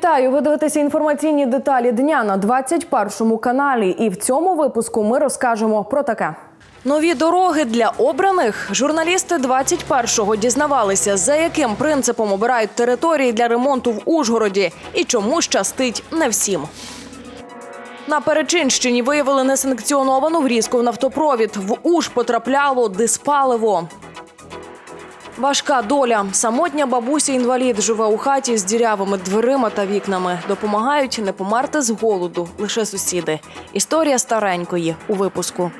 Вітаю! Ви дивитеся інформаційні деталі дня на 21 каналі. І в цьому випуску ми розкажемо про таке. Нові дороги для обраних журналісти 21-го дізнавалися, за яким принципом обирають території для ремонту в Ужгороді і чому щастить не всім. На Перечинщині виявили несанкціоновану врізку в нафтопровід. В Уж потрапляло диспаливо. Важка доля. Самотня бабуся-інвалід живе у хаті з дірявими дверима та вікнами. Допомагають не померти з голоду лише сусіди. Історія старенької у випуску.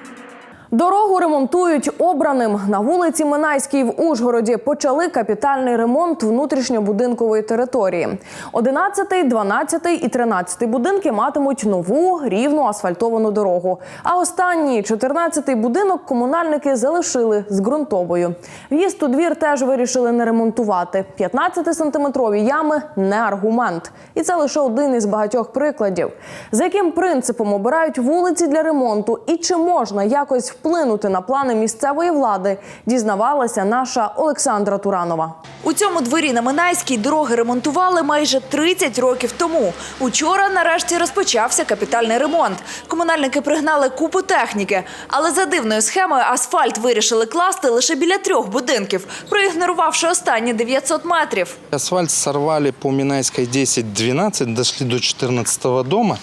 Дорогу ремонтують обраним на вулиці Минайській в Ужгороді. Почали капітальний ремонт внутрішньобудинкової території. 11, 12 і 13 будинки матимуть нову рівну асфальтовану дорогу. А останній 14 будинок комунальники залишили з ґрунтовою. В'їзд у двір теж вирішили не ремонтувати. 15-сантиметрові ями не аргумент. І це лише один із багатьох прикладів. За яким принципом обирають вулиці для ремонту і чи можна якось вплинути на плани місцевої влади, дізнавалася наша Олександра Туранова. У цьому дворі на Минайській дороги ремонтували майже 30 років тому. Учора нарешті розпочався капітальний ремонт. Комунальники пригнали купу техніки, але за дивною схемою асфальт вирішили класти лише біля трьох будинків, проігнорувавши останні 900 метрів. Асфальт сорвали по Минайской 10-12, дошли до 14 дома.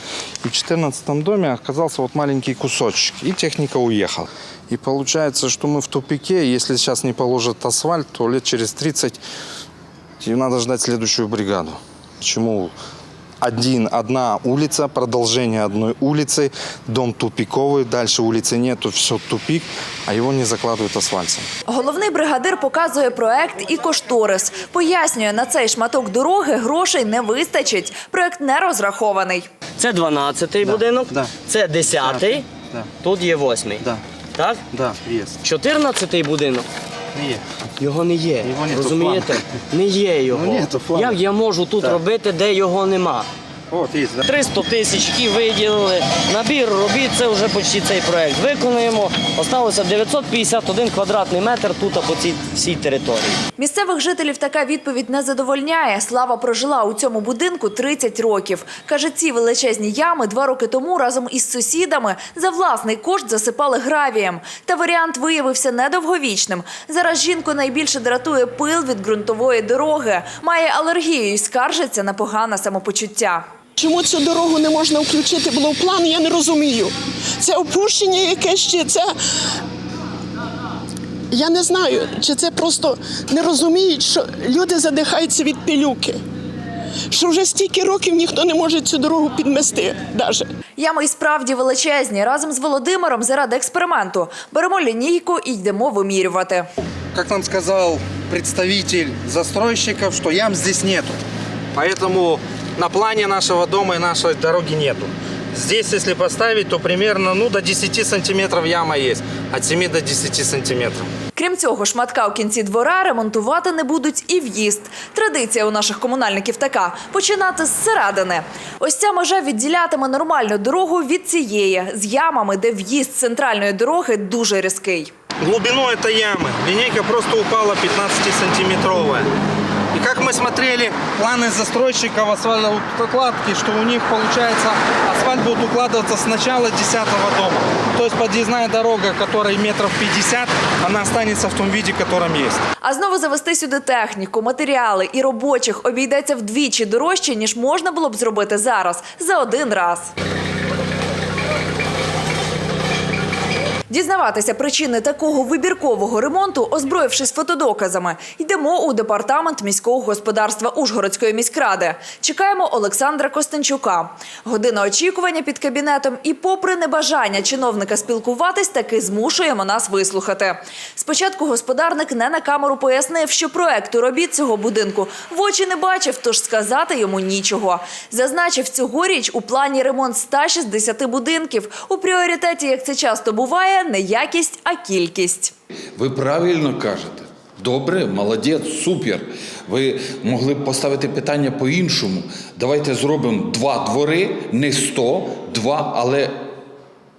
И в 14 доме оказался вот маленький кусочек, и техника уехала. И получается, что мы в тупике. Если сейчас не положат асфальт, то лет через 30 и надо ждать следующую бригаду. Почему? Один, одна улица, продолжение одной улицы, дом тупиковый, дальше улицы нету, все тупик, а его не закладывают асфальтом. Головний бригадир показує проект і кошторис. Пояснює, на цей шматок дороги грошей не вистачить. Проект не розрахований. Це 12-й будинок, да. це 10-й, Да. тут є 8-й. Да. Так? Да, є. 14-й будинок. Його не є. Його нету Розумієте? Не є його. Ну. Як я можу тут робити, де його нема? Вот 300 тисяч які виділили. Набір робіт, це вже почти цей проект. Виконуємо. Осталося 951 квадратний метр тут по цій всій території. Місцевих жителів така відповідь не задовольняє. Слава прожила у цьому будинку 30 років. Каже, ці величезні ями два роки тому разом із сусідами за власний кошт засипали гравієм. Та варіант виявився недовговічним. Зараз жінку найбільше дратує пил від ґрунтової дороги. Має алергію і скаржиться на погане самопочуття. Чому цю дорогу не можна включити було в план, я не розумію. Це опущення якесь ще, це. Я не знаю, чи це просто не розуміють, що люди задихаються від пилюки. Що вже стільки років ніхто не може цю дорогу підмести. Даже. Ями й справді величезні. Разом з Володимиром заради експерименту беремо лінійку і йдемо вимірювати. Как нам сказал представитель застройщиков, что ям здесь нету. Поэтому на плане нашего дома и нашей дороги нету. Здесь, если поставить, то примерно ну, до 10 сантиметров яма есть. От 7 до 10 сантиметров. Крім цього, шматка у кінці двора ремонтувати не будуть і в'їзд. Традиція у наших комунальників така – починати зсередини. Ось ця межа відділятиме нормальну дорогу від цієї, з ямами, де в'їзд центральної дороги дуже різкий. Глубину этой ямы линейка просто упала 15-сантиметровая. И как мы смотрели планы застройщиков асфальтокладки, что у них получается асфальт будет укладываться с начала 10 дома. То есть подъездная дорога, которой метров 50, она останется в том виде, в котором есть. А знову завести сюди техніку, матеріали і робочих обійдеться вдвічі дорожче, ніж можна було б зробити зараз, за один раз. Дізнаватися причини такого вибіркового ремонту, озброївшись фотодоказами, йдемо у департамент міського господарства Ужгородської міськради. Чекаємо Олександра Костенчука. Година очікування під кабінетом, і, попри небажання чиновника спілкуватись, таки змушуємо нас вислухати. Спочатку господарник не на камеру пояснив, що проекту робіт цього будинку в очі не бачив, тож сказати йому нічого. Зазначив, цьогоріч у плані ремонт 160 будинків. У пріоритеті, як це часто буває, не якість, а кількість. Ви правильно кажете. Добре, молодець, супер. Ви могли б поставити питання по-іншому. Давайте зробимо два двори, не сто, два, але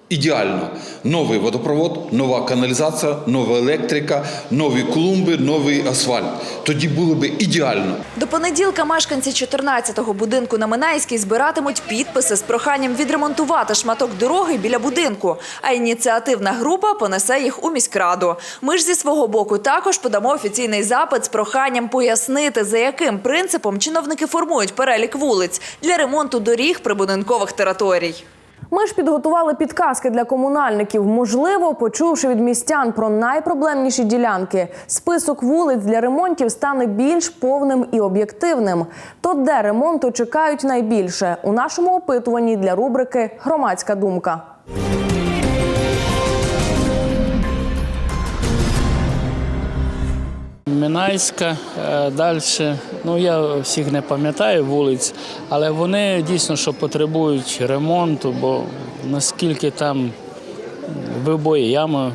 Ідеально. Новий водопровод, нова каналізація, нова електрика, нові клумби, новий асфальт. Тоді було б ідеально. До понеділка мешканці 14-го будинку на Минайській збиратимуть підписи з проханням відремонтувати шматок дороги біля будинку. А ініціативна група понесе їх у міськраду. Ми ж зі свого боку також подамо офіційний запит з проханням пояснити, за яким принципом чиновники формують перелік вулиць для ремонту доріг прибудинкових територій. Ми ж підготували підказки для комунальників. Можливо, почувши від містян про найпроблемніші ділянки, список вулиць для ремонтів стане більш повним і об'єктивним. То де ремонту чекають найбільше у нашому опитуванні для рубрики Громадська думка. Минайська, далі, ну я всіх не пам'ятаю вулиць, але вони дійсно що потребують ремонту, бо наскільки там вибої ями,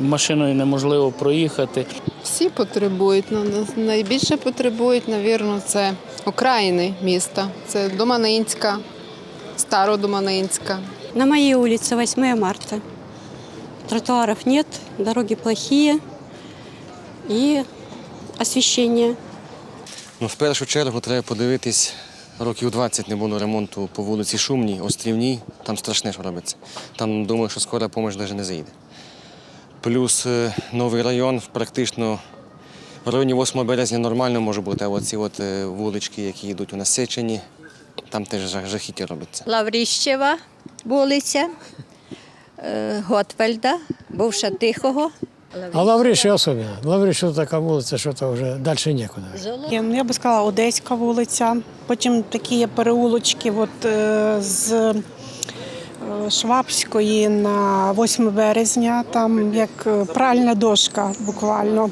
машиною неможливо проїхати. Всі потребують. Ну, найбільше потребують, навірно, це окраїни міста. Це Доманинська, Стародоманинська. На моей улице 8 марта. Тротуаров нет, дороги плохие и освещение. Ну, в першу чергу треба подивитись, років 20 не було ремонту по вулиці Шумній, Острівній, там страшне, що робиться. Там думаю, що скоро допомога навіть не заїде. Плюс е, новий район, практично в районі 8 березня нормально може бути, а оці от е, вулички, які йдуть у насичені, там теж жахіття робиться. Лавріщева вулиця, е, Готвельда, бувша Тихого. А Лавріші особливо. Лавріші така вулиця, що то вже далі нікуди. Я, я би сказала Одеська вулиця. Потім такі є переулочки от, е, з е, Швабської на 8 березня, там як е, пральна дошка буквально.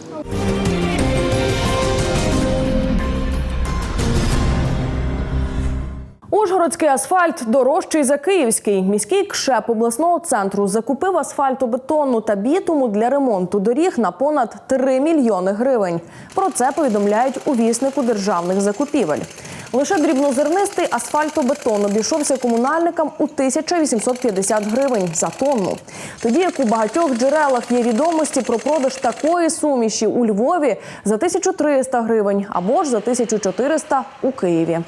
Ужгородський асфальт дорожчий за київський. Міський КШЕП обласного центру закупив асфальтобетонну та бітуму для ремонту доріг на понад 3 мільйони гривень. Про це повідомляють у віснику державних закупівель. Лише дрібнозернистий асфальтобетон обійшовся комунальникам у 1850 гривень за тонну. Тоді як у багатьох джерелах є відомості про продаж такої суміші у Львові за 1300 гривень або ж за 1400 у Києві.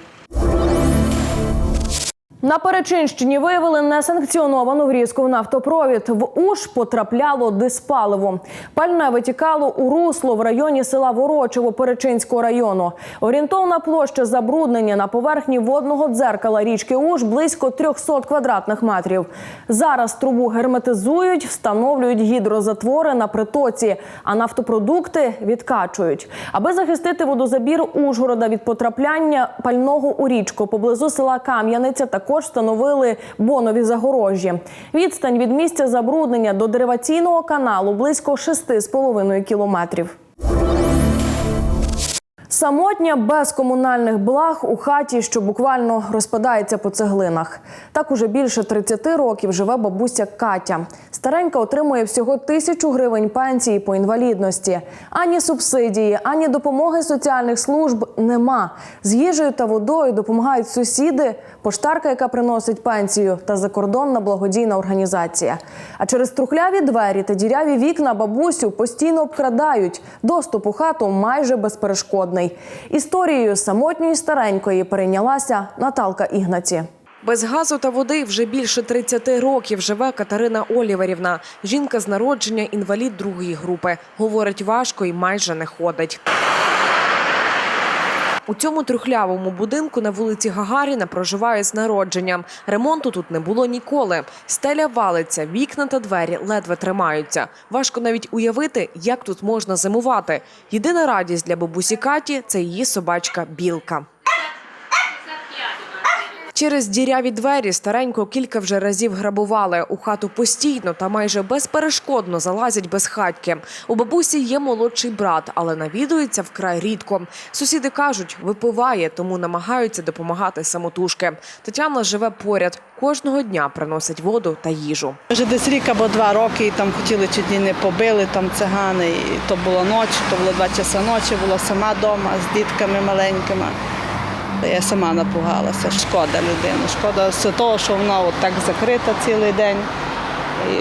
На Перечинщині виявили несанкціоновану врізку в нафтопровід. В Уж потрапляло диспаливо. Пальне витікало у русло в районі села Ворочево Перечинського району. Орієнтовна площа забруднення на поверхні водного дзеркала річки Уж близько 300 квадратних метрів. Зараз трубу герметизують, встановлюють гідрозатвори на притоці, а нафтопродукти відкачують. Аби захистити водозабір Ужгорода від потрапляння пального у річку поблизу села Кам'яниця також встановили бонові загорожі. Відстань від місця забруднення до дериваційного каналу близько 6,5 кілометрів. Самотня без комунальних благ у хаті, що буквально розпадається по цеглинах. Так уже більше 30 років живе бабуся Катя. Старенька отримує всього тисячу гривень пенсії по інвалідності. Ані субсидії, ані допомоги соціальних служб нема. З їжею та водою допомагають сусіди, поштарка, яка приносить пенсію, та закордонна благодійна організація. А через трухляві двері та діряві вікна бабусю постійно обкрадають. Доступ у хату майже безперешкодний. Історією самотньої старенької перейнялася Наталка Ігнаці. Без газу та води вже більше 30 років живе Катерина Оліверівна. Жінка з народження інвалід другої групи. Говорить важко і майже не ходить. У цьому трухлявому будинку на вулиці Гагаріна проживає з народженням. Ремонту тут не було ніколи. Стеля валиться, вікна та двері ледве тримаються. Важко навіть уявити, як тут можна зимувати. Єдина радість для бабусі Каті – це її собачка Білка. Через діряві двері старенько кілька вже разів грабували. У хату постійно та майже безперешкодно залазять безхатьки. У бабусі є молодший брат, але навідується вкрай рідко. Сусіди кажуть, випиває, тому намагаються допомагати самотужки. Тетяна живе поряд. Кожного дня приносить воду та їжу. Вже десь рік або два роки і там хотіли чуть ні не побили там цигани. І то було ночі, то було два часа ночі, була сама вдома з дітками маленькими. Я сама напугалася. Шкода людини. Шкода з того, що вона от так закрита цілий день. І,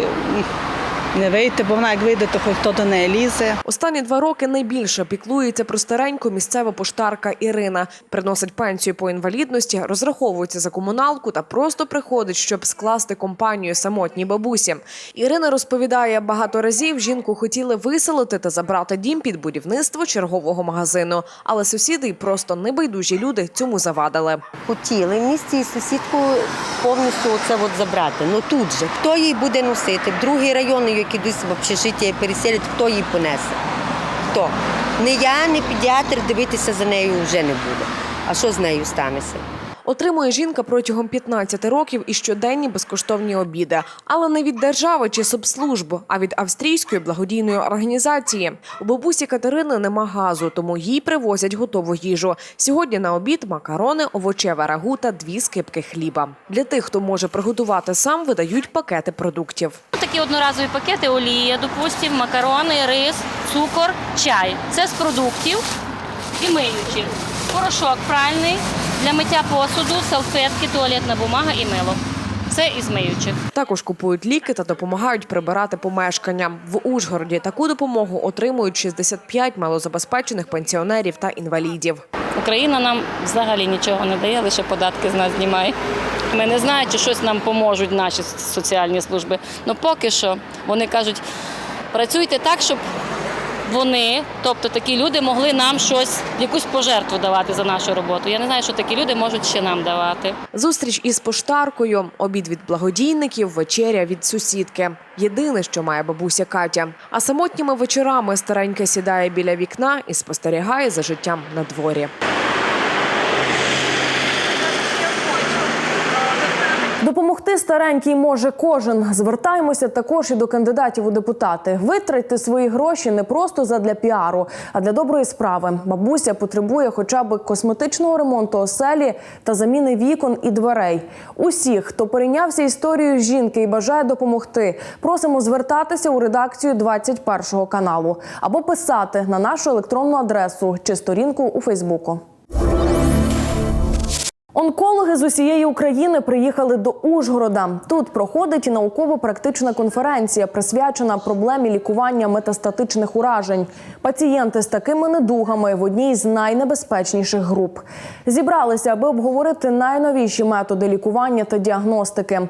не вийти, бо вона як вийде, то хоч хто до неї лізе. Останні два роки найбільше піклується про стареньку місцева поштарка Ірина. Приносить пенсію по інвалідності, розраховується за комуналку та просто приходить, щоб скласти компанію самотній бабусі. Ірина розповідає, багато разів жінку хотіли виселити та забрати дім під будівництво чергового магазину. Але сусіди й просто небайдужі люди цьому завадили. хотіли в місті і сусідку повністю оце от забрати. Ну тут же хто її буде носити? В другий район, як ідуть в общежиття і переселять, хто її понесе? Хто? Не я, не педіатр, дивитися за нею вже не буде. А що з нею станеться? Отримує жінка протягом 15 років і щоденні безкоштовні обіди, але не від держави чи соцслужб, а від австрійської благодійної організації. У бабусі Катерини нема газу, тому їй привозять готову їжу. Сьогодні на обід макарони, овочеве рагу та дві скипки хліба. Для тих, хто може приготувати сам, видають пакети продуктів. Такі одноразові пакети олія, допустим, макарони, рис, цукор, чай. Це з продуктів і миючих. Порошок пральний для миття посуду, салфетки, туалетна бумага і мило. Все із миючих. Також купують ліки та допомагають прибирати помешкання. В Ужгороді таку допомогу отримують 65 малозабезпечених пенсіонерів та інвалідів. Україна нам взагалі нічого не дає, лише податки з нас знімає. Ми не знаємо, чи щось нам поможуть наші соціальні служби. Ну поки що вони кажуть, працюйте так, щоб вони, тобто такі люди, могли нам щось, якусь пожертву давати за нашу роботу. Я не знаю, що такі люди можуть ще нам давати. Зустріч із поштаркою, обід від благодійників, вечеря від сусідки. Єдине, що має бабуся Катя. А самотніми вечорами старенька сідає біля вікна і спостерігає за життям на дворі. Допомогти старенькій може кожен. Звертаємося також і до кандидатів у депутати. Витратьте свої гроші не просто задля піару, а для доброї справи. Бабуся потребує хоча б косметичного ремонту оселі та заміни вікон і дверей. Усіх, хто перейнявся історією жінки і бажає допомогти, просимо звертатися у редакцію 21 каналу або писати на нашу електронну адресу чи сторінку у Фейсбуку. Онкологи з усієї України приїхали до Ужгорода. Тут проходить науково-практична конференція, присвячена проблемі лікування метастатичних уражень. Пацієнти з такими недугами в одній з найнебезпечніших груп. Зібралися, аби обговорити найновіші методи лікування та діагностики.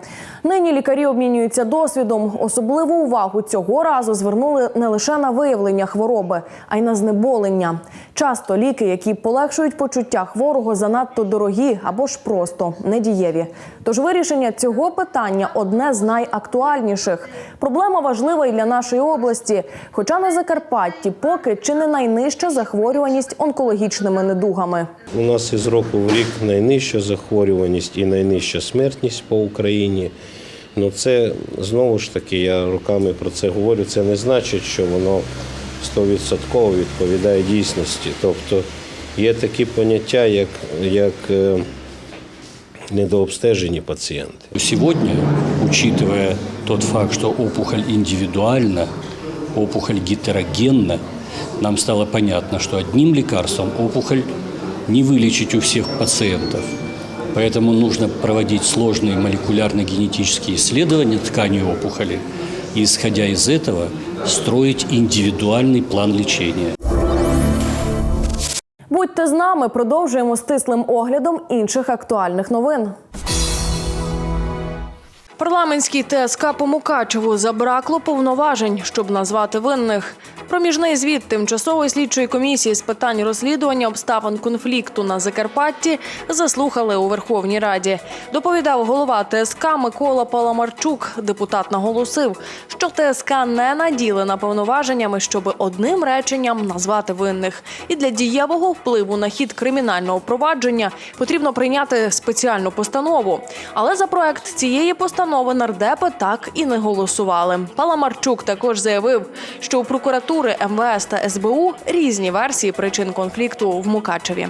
Нині лікарі обмінюються досвідом. Особливу увагу цього разу звернули не лише на виявлення хвороби, а й на знеболення. Часто ліки, які полегшують почуття хворого, занадто дорогі або ж просто недієві. Тож вирішення цього питання одне з найактуальніших. Проблема важлива і для нашої області. Хоча на Закарпатті поки чи не найнижча захворюваність онкологічними недугами. У нас із року в рік найнижча захворюваність і найнижча смертність по Україні. Ну це знову ж таки, я роками про це говорю. Це не значить, що воно 100% відповідає дійсності. Тобто є такі поняття, як, як е, недообстежені пацієнти. Сегодня, учитывая тот факт, что опухоль индивидуальна, опухоль гетерогенна, нам стало понятно, что одним лекарством опухоль не вылечить у всех пациентов. Поэтому нужно проводить сложные молекулярно-генетические исследования ткани опухоли и, исходя из этого, строить индивидуальный план лечения. Будьте з нами, продовжуємо стислим оглядом інших актуальних новин. Парламентський ТСК по Мукачеву забракло повноважень, щоб назвати винних. Проміжний звіт тимчасової слідчої комісії з питань розслідування обставин конфлікту на Закарпатті заслухали у Верховній Раді. Доповідав голова ТСК Микола Паламарчук. Депутат наголосив, що ТСК не наділена повноваженнями, щоб одним реченням назвати винних. І для дієвого впливу на хід кримінального провадження потрібно прийняти спеціальну постанову. Але за проект цієї постанови нардепи так і не голосували. Паламарчук також заявив, що у прокуратури, МВС та СБУ різні версії причин конфлікту в Мукачеві.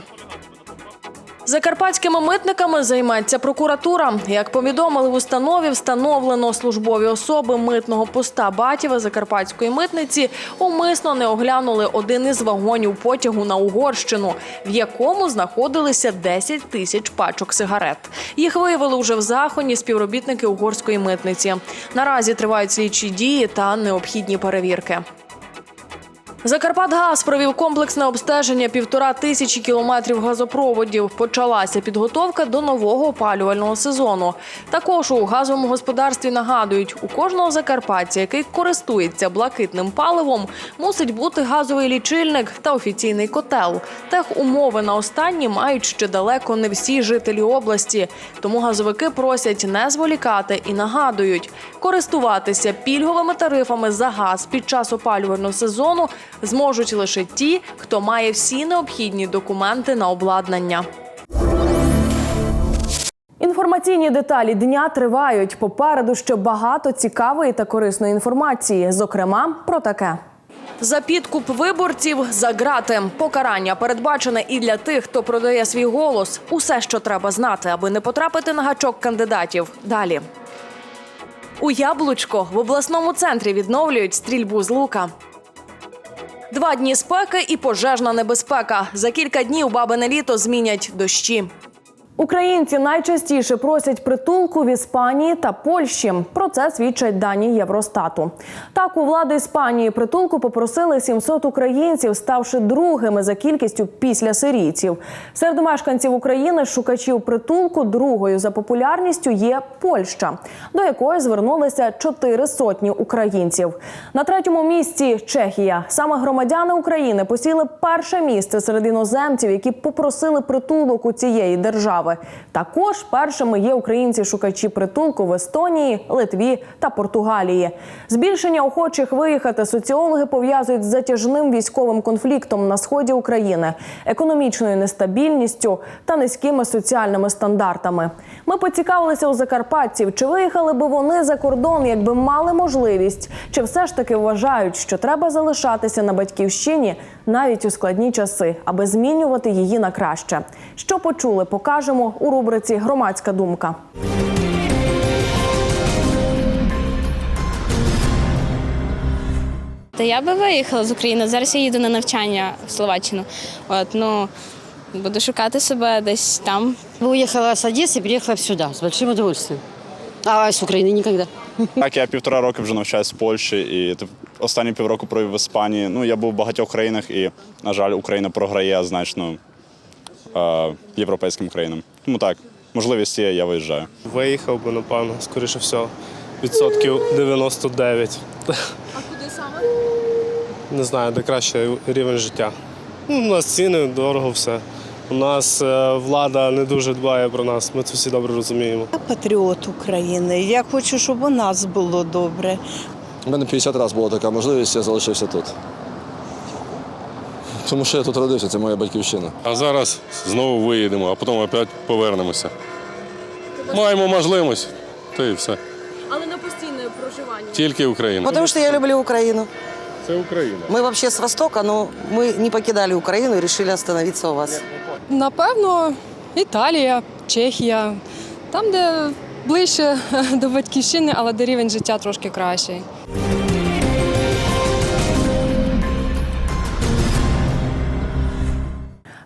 Закарпатськими митниками займеться прокуратура. Як повідомили в установі, встановлено службові особи митного поста Батєва Закарпатської митниці умисно не оглянули один із вагонів потягу на Угорщину, в якому знаходилися 10 тисяч пачок сигарет. Їх виявили уже в захоні співробітники угорської митниці. Наразі тривають слідчі дії та необхідні перевірки. Закарпатгаз провів комплексне обстеження півтора тисячі кілометрів газопроводів. Почалася підготовка до нового опалювального сезону. Також у газовому господарстві нагадують, у кожного закарпатця, який користується блакитним паливом, мусить бути газовий лічильник та офіційний котел. Техумови на останні мають ще далеко не всі жителі області. Тому газовики просять не зволікати і нагадують, користуватися пільговими тарифами за газ під час опалювального сезону зможуть лише ті, хто має всі необхідні документи на обладнання. Інформаційні деталі дня тривають. Попереду ще багато цікавої та корисної інформації. Зокрема, про таке. За підкуп виборців за грати. Покарання передбачене і для тих, хто продає свій голос. Усе, що треба знати, аби не потрапити на гачок кандидатів. Далі. У Яблучко в обласному центрі відновлюють стрільбу з лука. Два дні спеки і пожежна небезпека. За кілька днів бабине літо змінять дощі. Українці найчастіше просять притулку в Іспанії та Польщі. Про це свідчать дані Євростату. Так, у влади Іспанії притулку попросили 700 українців, ставши другими за кількістю після сирійців. Серед мешканців України шукачів притулку другою за популярністю є Польща, до якої звернулися чотири сотні українців. На третьому місці Чехія. Саме громадяни України посіли перше місце серед іноземців, які попросили притулок у цієї держави. Також першими є українці-шукачі притулку в Естонії, Литві та Португалії. Збільшення охочих виїхати соціологи пов'язують з затяжним військовим конфліктом на сході України, економічною нестабільністю та низькими соціальними стандартами. Ми поцікавилися у закарпатців, чи виїхали би вони за кордон, якби мали можливість, чи все ж таки вважають, що треба залишатися на батьківщині навіть у складні часи, аби змінювати її на краще. Що почули, покажемо у рубриці Громадська думка. Та я би виїхала з України. Зараз я їду на навчання в Словаччину. От, ну, буду шукати себе десь там. Уехала с Одессы, переехала сюда с большим удовольствием. А с Украины никогда. Так, я півтора роки вже навчаюся в Польщі і останні півроку провів в Іспанії. Ну, я був в багатьох країнах і, на жаль, Україна програє значно е, європейським країнам. Тому так, можливість є, я виїжджаю. Виїхав би, напевно, скоріше всього. Відсотків 99. А куди саме? Не знаю, де краще рівень життя. Ну, у нас ціни, дорого все. У нас е, влада не дуже дбає про нас, ми це всі добре розуміємо. Я патріот України. Я хочу, щоб у нас було добре. У мене 50 разів була така можливість, я залишився тут. Тому що я тут родився, це моя батьківщина. А зараз знову виїдемо, а потім опять повернемося. Маємо можливість, то і все. Але на постійне проживання. Тільки Україна. Потому что я люблю Украину. Це Україна. Мы вообще с Востока, но мы не покидали Украину и решили остановиться у вас. Напевно, Італія, Чехія, там, де ближче до батьківщини, але де рівень життя трошки кращий.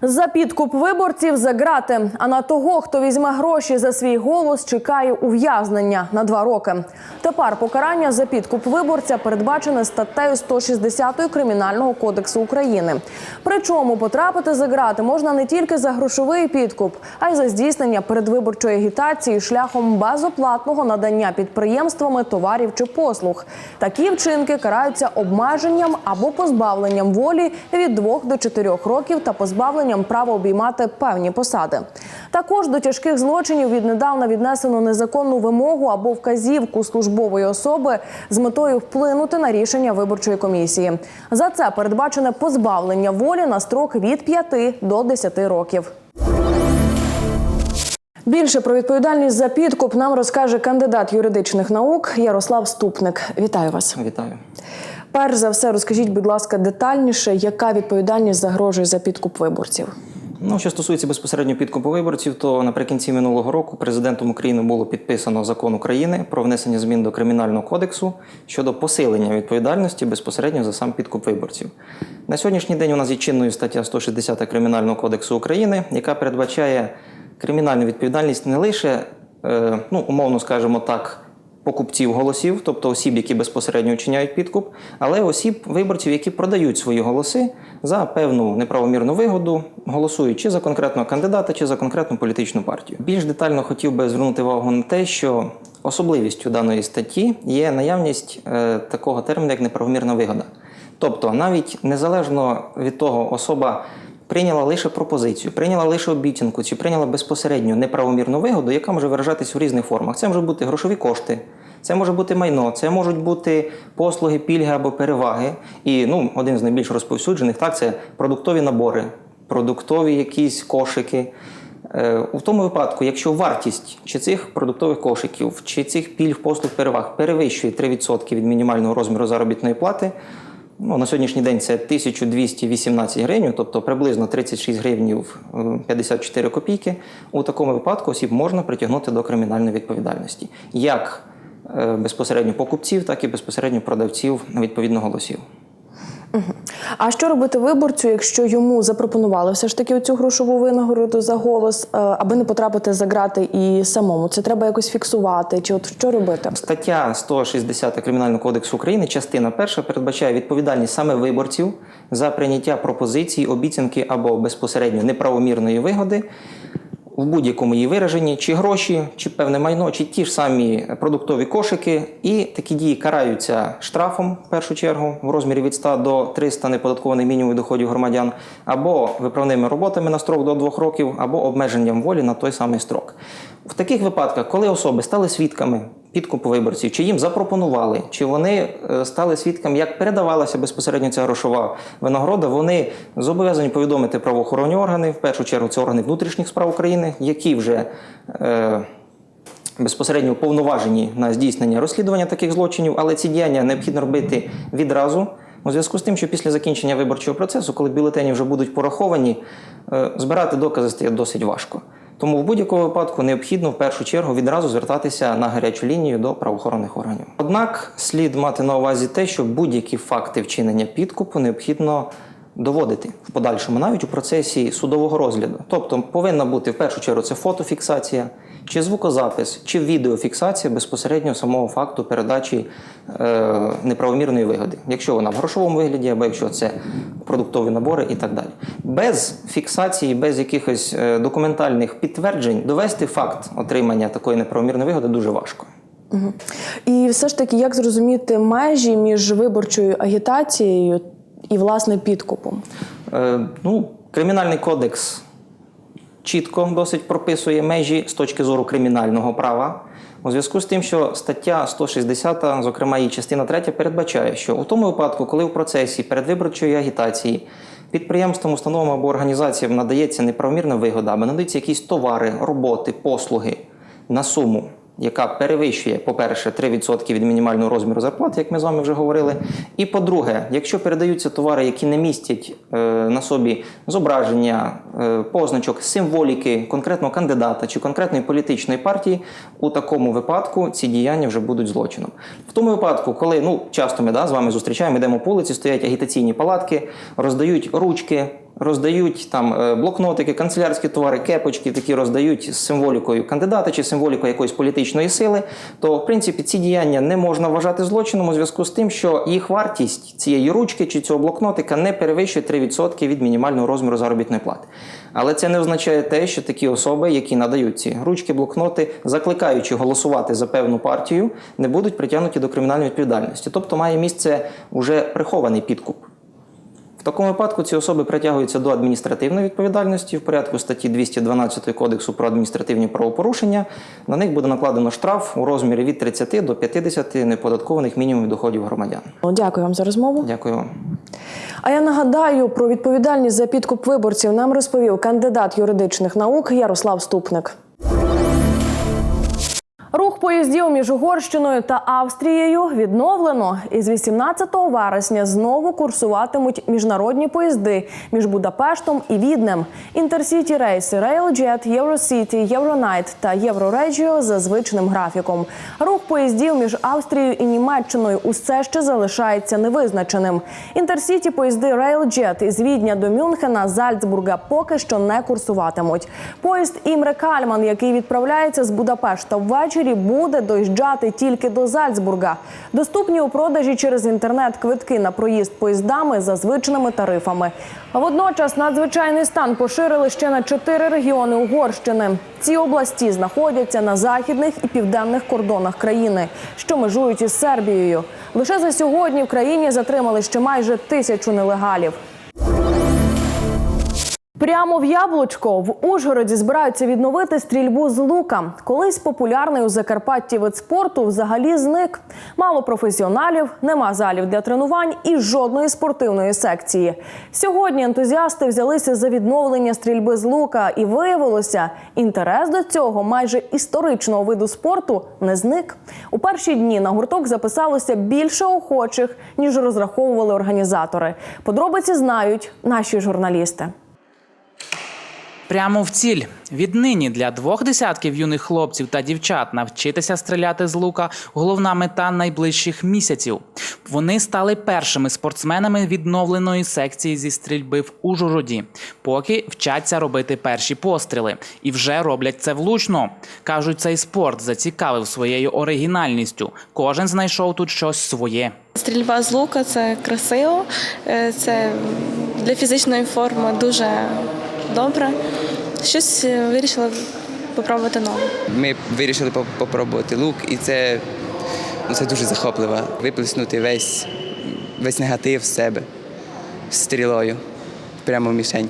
За підкуп виборців за грати. А на того, хто візьме гроші за свій голос, чекає ув'язнення на два роки. Тепер покарання за підкуп виборця передбачене статтею 160 Кримінального кодексу України. Причому потрапити за грати можна не тільки за грошовий підкуп, а й за здійснення передвиборчої агітації шляхом безоплатного надання підприємствами товарів чи послуг. Такі вчинки караються обмеженням або позбавленням волі від 2 до 4 років та позбавленням права обіймати певні посади. Також до тяжких злочинів віднедавна віднесено незаконну вимогу або вказівку службової особи з метою вплинути на рішення виборчої комісії. За це передбачене позбавлення волі на строк від 5 до 10 років. Більше про відповідальність за підкуп нам розкаже кандидат юридичних наук Ярослав Ступник. Вітаю вас. Вітаю. Перш за все, розкажіть, будь ласка, детальніше, яка відповідальність загрожує за підкуп виборців. Ну, що стосується безпосередньо підкупу виборців, то наприкінці минулого року президентом України було підписано закон України про внесення змін до кримінального кодексу щодо посилення відповідальності безпосередньо за сам підкуп виборців. На сьогоднішній день у нас є чинною стаття 160 Кримінального кодексу України, яка передбачає кримінальну відповідальність не лише, е, ну умовно скажімо так, покупців голосів, тобто осіб, які безпосередньо вчиняють підкуп, але осіб виборців, які продають свої голоси за певну неправомірну вигоду, голосують чи за конкретного кандидата, чи за конкретну політичну партію. Більш детально хотів би звернути увагу на те, що особливістю даної статті є наявність е, такого терміну, як неправомірна вигода. Тобто, навіть незалежно від того, особа прийняла лише пропозицію, прийняла лише обіцянку чи прийняла безпосередньо неправомірну вигоду, яка може виражатись в різних формах. Це можуть бути грошові кошти, це може бути майно, це можуть бути послуги, пільги або переваги. І ну, один з найбільш розповсюджених так це продуктові набори, продуктові якісь кошики. Е, У тому випадку, якщо вартість чи цих продуктових кошиків, чи цих пільг, послуг, переваг перевищує 3% від мінімального розміру заробітної плати, ну, на сьогоднішній день це 1218 гривень, тобто приблизно 36 гривнів е, 54 копійки, у такому випадку осіб можна притягнути до кримінальної відповідальності. Як е, безпосередньо покупців, так і безпосередньо продавців відповідно голосів. А що робити виборцю, якщо йому запропонували все ж таки цю грошову винагороду за голос, е, аби не потрапити за грати і самому? Це треба якось фіксувати? Чи от що робити? Стаття 160 Кримінального кодексу України, частина перша, передбачає відповідальність саме виборців за прийняття пропозиції, обіцянки або безпосередньо неправомірної вигоди в будь-якому її вираженні, чи гроші, чи певне майно, чи ті ж самі продуктові кошики. І такі дії караються штрафом в першу чергу в розмірі від 100 до 300 неподаткованих мінімумів доходів громадян, або виправними роботами на строк до 2 років, або обмеженням волі на той самий строк. В таких випадках, коли особи стали свідками підкупу виборців, чи їм запропонували, чи вони е, стали свідками, як передавалася безпосередньо ця грошова винагорода, вони зобов'язані повідомити правоохоронні органи, в першу чергу це органи внутрішніх справ України, які вже е, безпосередньо уповноважені на здійснення розслідування таких злочинів, але ці діяння необхідно робити відразу. У зв'язку з тим, що після закінчення виборчого процесу, коли бюлетені вже будуть пораховані, е, збирати докази стає досить важко. Тому в будь-якому випадку необхідно в першу чергу відразу звертатися на гарячу лінію до правоохоронних органів. Однак слід мати на увазі те, що будь-які факти вчинення підкупу необхідно доводити в подальшому, навіть у процесі судового розгляду. Тобто повинна бути в першу чергу це фотофіксація, чи звукозапис, чи відеофіксація безпосередньо самого факту передачі е, неправомірної вигоди, якщо вона в грошовому вигляді, або якщо це продуктові набори і так далі. Без фіксації, без якихось е, документальних підтверджень довести факт отримання такої неправомірної вигоди дуже важко. І все ж таки, як зрозуміти межі між виборчою агітацією і власне підкупом? Е, ну, Кримінальний кодекс чітко досить прописує межі з точки зору кримінального права. У зв'язку з тим, що стаття 160, зокрема її частина 3, передбачає, що у тому випадку, коли в процесі передвиборчої агітації підприємствам, установам або організаціям надається неправомірна вигода, або надаються якісь товари, роботи, послуги на суму, яка перевищує, по-перше, 3% від мінімального розміру зарплати, як ми з вами вже говорили. І по-друге, якщо передаються товари, які не містять е, на собі зображення, е, позначок, символіки конкретного кандидата чи конкретної політичної партії, у такому випадку ці діяння вже будуть злочином. В тому випадку, коли ну часто ми да, з вами зустрічаємо, йдемо по вулиці, стоять агітаційні палатки, роздають ручки. Роздають там е, блокнотики, канцелярські товари, кепочки, такі роздають з символікою кандидата чи символікою якоїсь політичної сили. То в принципі ці діяння не можна вважати злочином у зв'язку з тим, що їх вартість цієї ручки чи цього блокнотика не перевищує 3% від мінімального розміру заробітної плати. Але це не означає те, що такі особи, які надають ці ручки, блокноти, закликаючи голосувати за певну партію, не будуть притягнуті до кримінальної відповідальності. Тобто має місце уже прихований підкуп. Такому випадку ці особи притягуються до адміністративної відповідальності в порядку статті 212 Кодексу про адміністративні правопорушення. На них буде накладено штраф у розмірі від 30 до 50 неподаткованих мінімумів доходів громадян. Дякую вам за розмову. Дякую вам. А я нагадаю про відповідальність за підкуп виборців нам розповів кандидат юридичних наук Ярослав Ступник. Поїздів між Угорщиною та Австрією відновлено. Із 18 вересня знову курсуватимуть міжнародні поїзди між Будапештом і Віднем. Інтерсіті рейси Railjet, Євросіті, Євронайт та Єврорегіо за звичним графіком. Рух поїздів між Австрією і Німеччиною усе ще залишається невизначеним. Інтерсіті поїзди Railjet із Відня до Мюнхена, Зальцбурга поки що не курсуватимуть. Поїзд Імре Кальман, який відправляється з Будапешта ввечері, буде доїжджати тільки до Зальцбурга. Доступні у продажі через інтернет квитки на проїзд поїздами за звичними тарифами. А водночас надзвичайний стан поширили ще на чотири регіони Угорщини. Ці області знаходяться на західних і південних кордонах країни, що межують із Сербією. Лише за сьогодні в країні затримали ще майже тисячу нелегалів. Прямо в Яблучко в Ужгороді збираються відновити стрільбу з лука. Колись популярний у Закарпатті вид спорту взагалі зник. Мало професіоналів, нема залів для тренувань і жодної спортивної секції. Сьогодні ентузіасти взялися за відновлення стрільби з лука, і виявилося, інтерес до цього майже історичного виду спорту не зник. У перші дні на гурток записалося більше охочих ніж розраховували організатори. Подробиці знають наші журналісти. Прямо в ціль. Віднині для двох десятків юних хлопців та дівчат навчитися стріляти з лука головна мета найближчих місяців. Вони стали першими спортсменами відновленої секції зі стрільби в Ужгороді, поки вчаться робити перші постріли. І вже роблять це влучно. Кажуть, цей спорт зацікавив своєю оригінальністю. Кожен знайшов тут щось своє. Стрільба з лука це красиво, е, це для фізичної форми дуже добре. Щось е, вирішила попробувати нове. Ми вирішили поп- попробувати лук, і це, ну, це дуже захопливо. Виплеснути весь, весь негатив з себе стрілою прямо в мішень.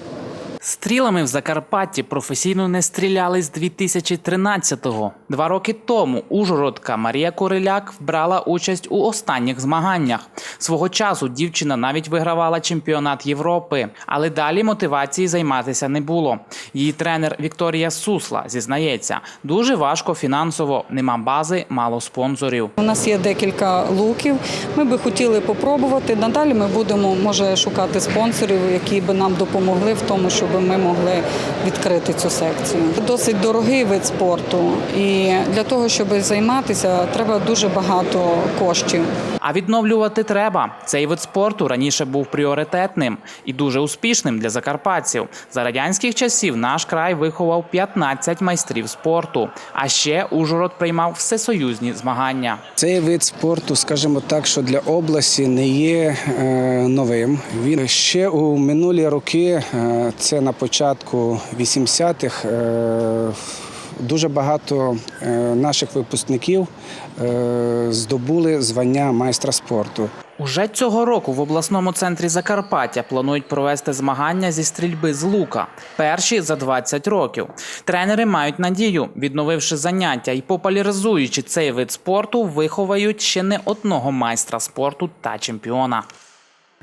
Стрілами в Закарпатті професійно не стріляли з 2013-го. Два роки тому Ужгородка Марія Кореляк брала участь у останніх змаганнях. Свого часу дівчина навіть вигравала чемпіонат Європи, але далі мотивації займатися не було. Її тренер Вікторія Сусла зізнається, дуже важко фінансово, нема бази, мало спонсорів. У нас є декілька луків. Ми би хотіли попробувати. Надалі ми будемо може шукати спонсорів, які би нам допомогли в тому, щоб ми могли відкрити цю секцію. Досить дорогий вид спорту, і для того, щоб займатися, треба дуже багато коштів. А відновлювати треба. Цей вид спорту раніше був пріоритетним і дуже успішним для закарпатців. За радянських часів наш край виховав 15 майстрів спорту. А ще Ужгород приймав всесоюзні змагання. Цей вид спорту, скажімо так, що для області не є е, новим. Він ще у минулі роки, е, це на початку 80-х, е, дуже багато е, наших випускників е, здобули звання майстра спорту. Уже цього року в обласному центрі Закарпаття планують провести змагання зі стрільби з лука. Перші за 20 років. Тренери мають надію, відновивши заняття і популяризуючи цей вид спорту, виховають ще не одного майстра спорту та чемпіона.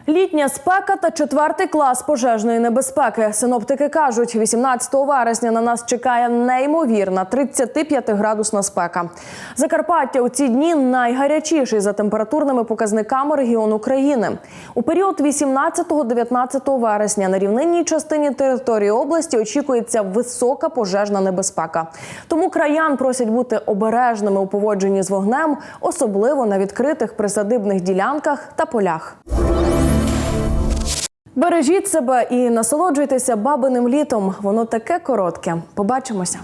Літня спека та четвертий клас пожежної небезпеки. Синоптики кажуть, 18 вересня на нас чекає неймовірна 35-градусна спека. Закарпаття у ці дні найгарячіший за температурними показниками регіону країни. У період 18-19 вересня на рівнинній частині території області очікується висока пожежна небезпека. Тому краян просять бути обережними у поводженні з вогнем, особливо на відкритих присадибних ділянках та полях. Бережіть себе і насолоджуйтеся бабиним літом. Воно таке коротке. Побачимося.